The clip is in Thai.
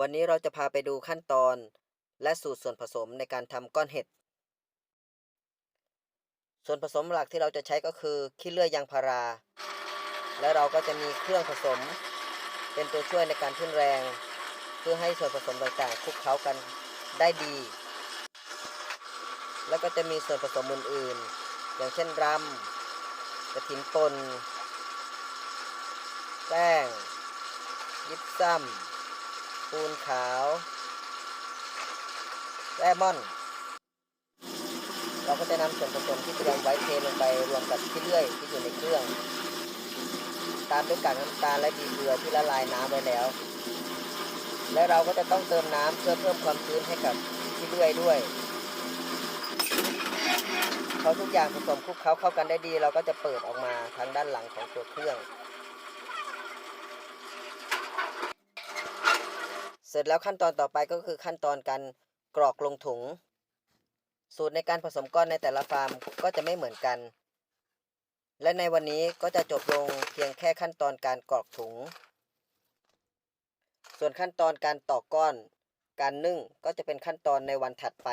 วันนี้เราจะพาไปดูขั้นตอน และสูตรส่วนผสมในการทำก้อนเห็ด ส่วนผสมหลักที่เราจะใช้ก็คือขี้เลื่อยยางพารา และเราก็จะมีเครื่องผสม เป็นตัวช่วยในการทุ่นแรง เพื่อให้ส่วนผสมต่างๆคลุกเคล้ากันได้ดี แล้วก็จะมีส่วนผสมอื่นๆ อย่างเช่นรำกระถินปน แป้ง ยิบซ้ำ ปูนขาวแลมอน เราก็จะนำส่วนผสมที่เตรียมไว้เทลงไปรวมกับที่เลื่อยที่อยู่ในเครื่อง ตามด้วยกากน้ำตาลและดีเกลือที่ละลายน้ำไว้แล้ว และเราก็จะต้องเติมน้ำเพื่อเพิ่มความชื้นให้กับที่เลื่อยด้วยพอทุกอย่างผสมคลุกเคล้าเข้ากันได้ดี เราก็จะเปิดออกมาทางด้านหลังของตัวเครื่อง สร็จแล้วขั้นตอนต่อไปก็คือขั้นตอนการกรอกลงถุง สูตรในการผสมก้อนในแต่ละฟาร์มก็จะไม่เหมือนกัน และในวันนี้ก็จะจบลงเพียงแค่ขั้นตอนการกรอกถุง ส่วนขั้นตอนการตอกก้อน การนึ่งก็จะเป็นขั้นตอนในวันถัดไป